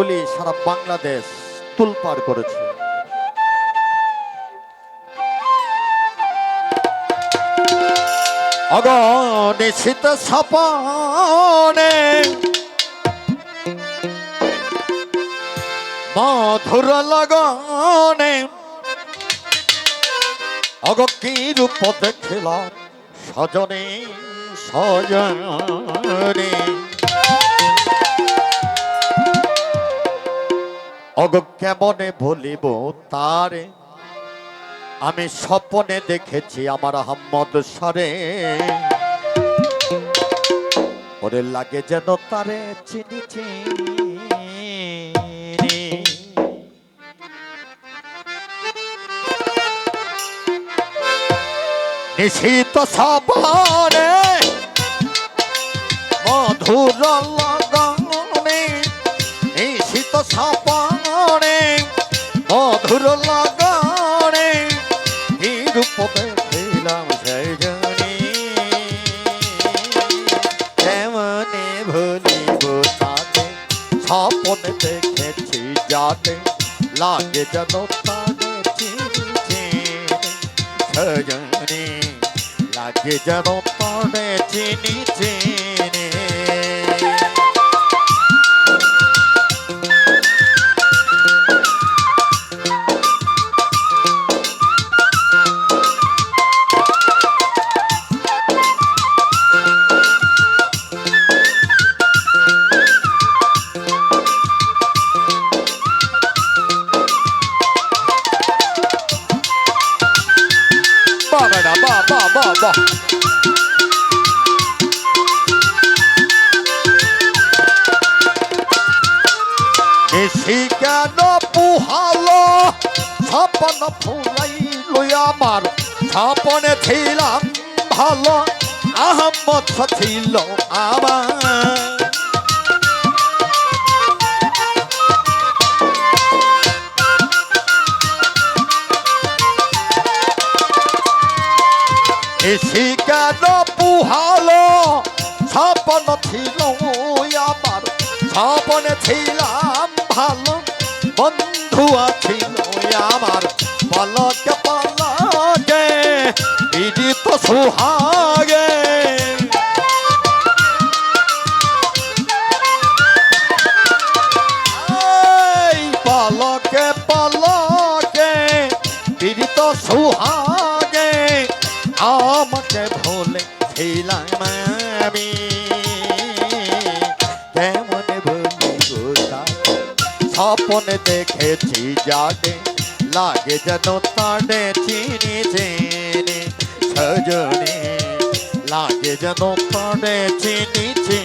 গানগুলি সারা বাংলাদেশ তুলপার করেছে। অগণিত সপনে মধুর লগনে অগ কি রূপ দেখিলাম, সজনে সজনে। অগ কেমনে ভুলিব তারে? আমি স্বপনে দেখেছি আমার আহম্মদ সরে। ওরে লাগে যেন তারে চিনি চিনি। নিশীত সপনে মধুর দেখেছি যাতে লাগে যেন তারে চিনি। লাগে যেন তারে চিনি চিনি। বাহ ম্যাডাম বাহ বাহ বাহ বাহ কেন পুহালো? স্বপ্ন ফুলাইল আমার স্বপনে ছিলাম ভালো। আহম্মদ ছিল আমার এসে কেন পুহালো। স্বপ্ন ছিল আমার স্বপনে ছিলাম ভালো। বন্ধু ছিল আমার পলকে পলকে বিদিত সুহাগে। পলকে পলকে বিদিত সুহাগে। স্বপনে দেখেছি যাকে লাগে যেন তাড়ে চিনি চিনি সজনে লাগে যেন তাড়ে চিনি চিনি।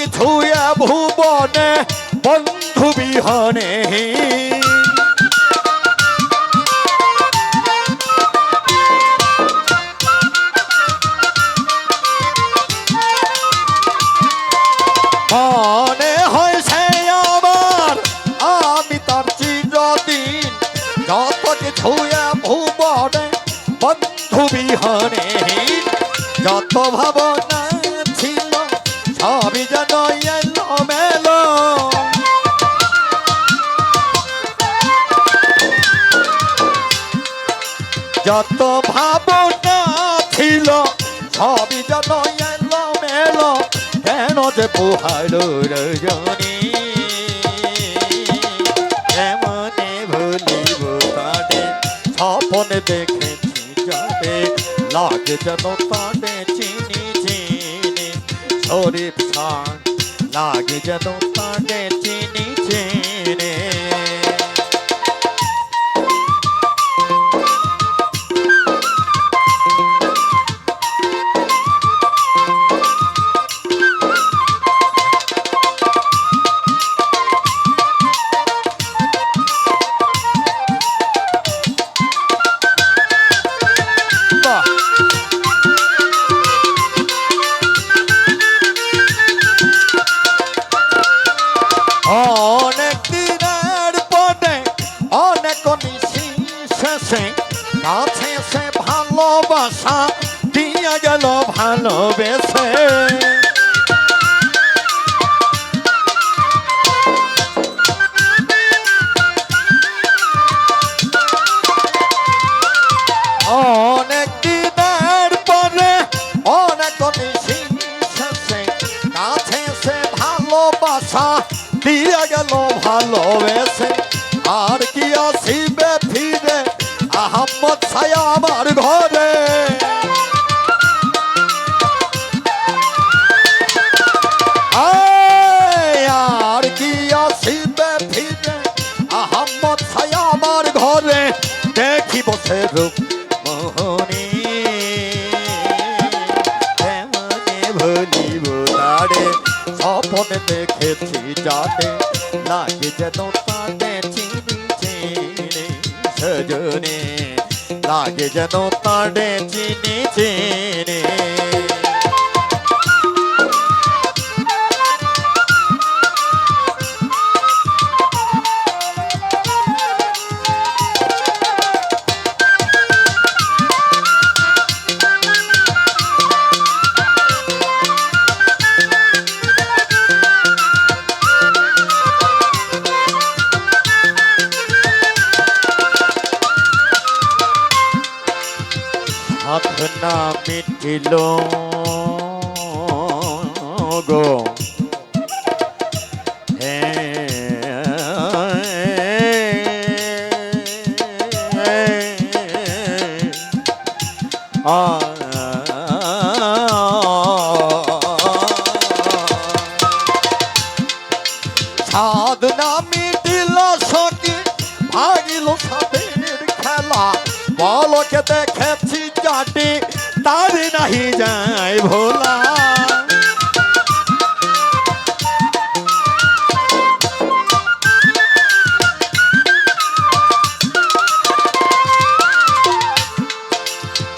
এ ভুবনে, বন্ধু বিহনে। মনে হয় সেই আমার, আমি তার চিরদিন যত এ ভুবনে, বন্ধু বিহনে। যত ভাবনা ভাবনা ছিল, সবই যেন এলো মেলো কেন যে পোহালো রজনী? এমনে তাদের দেখেছি যাবে লাগে যেন তাদের চিনি চিনি। খান লাগে যেন তারে কাছে সে ভালোবাসা, দিয়ে গেল ভালোবেসে। অনেক অনেক ভালোবাসা, দিয়ে গেল ভালোবেসে। আর কি আসিবে আহম্মদ ছায়া আমার ঘরে। আর কি আসিবে ফিরে? আহম্মদ ছায়া আমার ঘরে। দেখি বসে রূপ মোহনী। কেমনে ভুলিব তারে স্বপন দেখেছি যাতে লাগে যেন তাতে চিনি সজনে। লাগে যেন তারে চিনি চিনি। হাত না মিটিল গো ছাদ চাটি তার নাহি যায় ভোলা।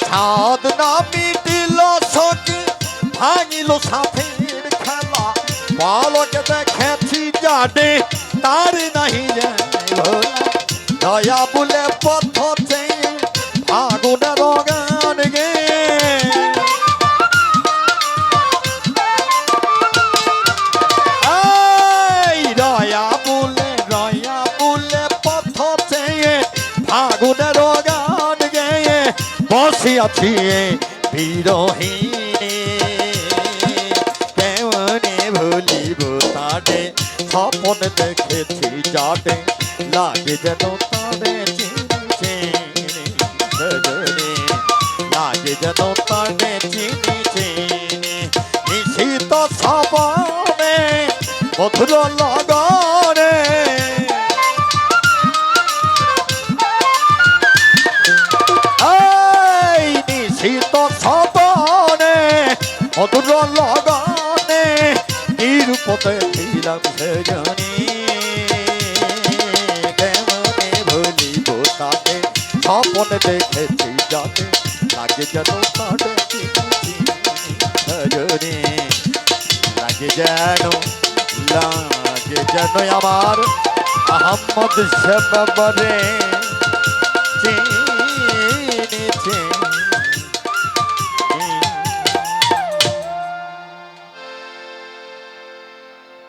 ছাদ না মিটিল সকি ভাঙিল সাপের খেলা। বলকে দেখেছি যাটে তার নাহি যায় ভোলা। দয়া বলে পথ বসিয়াছি বিরহীনে কেমনে ভুলিব তারে, স্বপন দেখেছি যাটে লাগে যেন তারে লাগে যেন তারে চিনি চিনি নিশিত সবনে মধুর লগনে সবনে মধুর লগনে নিরূপতে কেমনে ভুলিব তাকে স্বপনে দেখেছি যাতে লাগে যেন তাদের সজনী লাগে যেন লাগে যেন আমার আহম্মদ সবরে চিনি